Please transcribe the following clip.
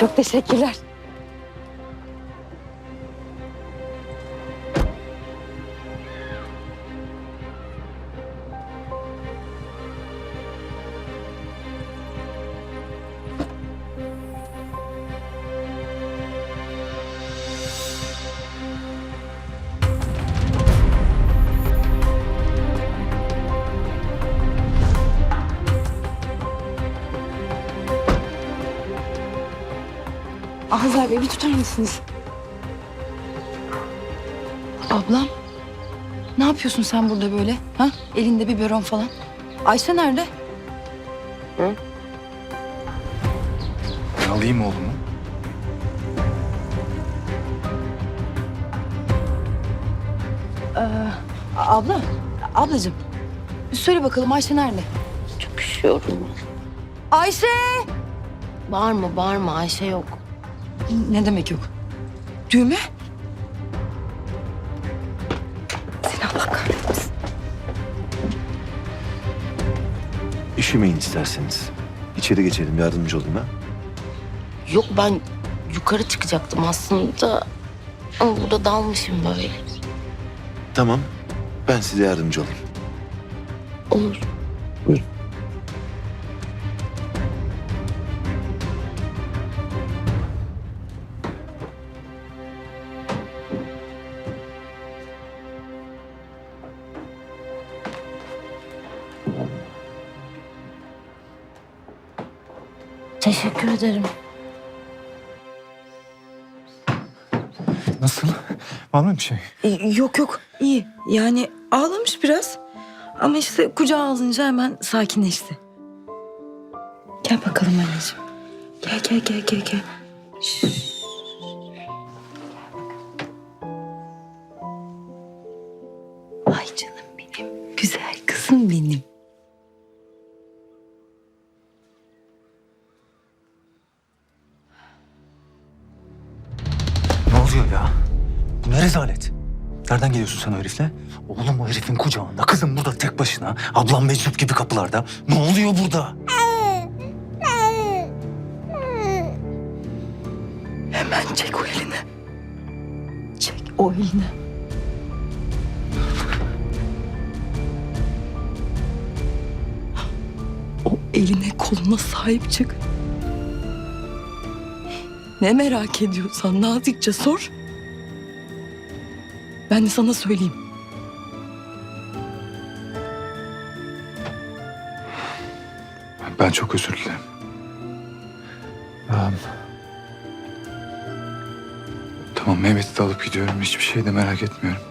Çok teşekkürler. Hazar Bey bir tutar mısınız? Ablam. Ne yapıyorsun sen burada böyle? Ha? Elinde bir böron falan. Ayşe nerede? Ben alayım oğlumu. A- abla. Ablacığım. Söyle bakalım Ayşe nerede? Çok üşüyorum. Ayşe! Bağırma bağırma Ayşe yok. Ne demek yok? Düğme? Seni Allah kahretmesin. Üşümeyin isterseniz. İçeri geçelim yardımcı olayım ha. Yok ben yukarı çıkacaktım aslında. Ama burada dalmışım böyle. Tamam. Ben size yardımcı olayım. Olur. Teşekkür ederim. Nasıl? Var mı bir şey? E, Yok yok iyi. Yani ağlamış biraz. Ama işte kucağa alınca hemen sakinleşti. Gel bakalım anneciğim. Gel gel gel gel gel. Şşş. Ay canım benim. Güzel kızım benim. Oluyor ya? Bu ne rezalet? Nereden geliyorsun sen o herifle? Oğlum o herifin kucağında, kızım burada tek başına. Ablam meczup gibi kapılarda. Ne oluyor burada? Hemen çek o elini. Çek o elini. O eline koluna sahip çık. Ne merak ediyorsan nazikçe sor. Ben de sana söyleyeyim. Ben çok özür dilerim. Tamam. Tamam Mehmet'i de alıp gidiyorum. Hiçbir şey de merak etmiyorum.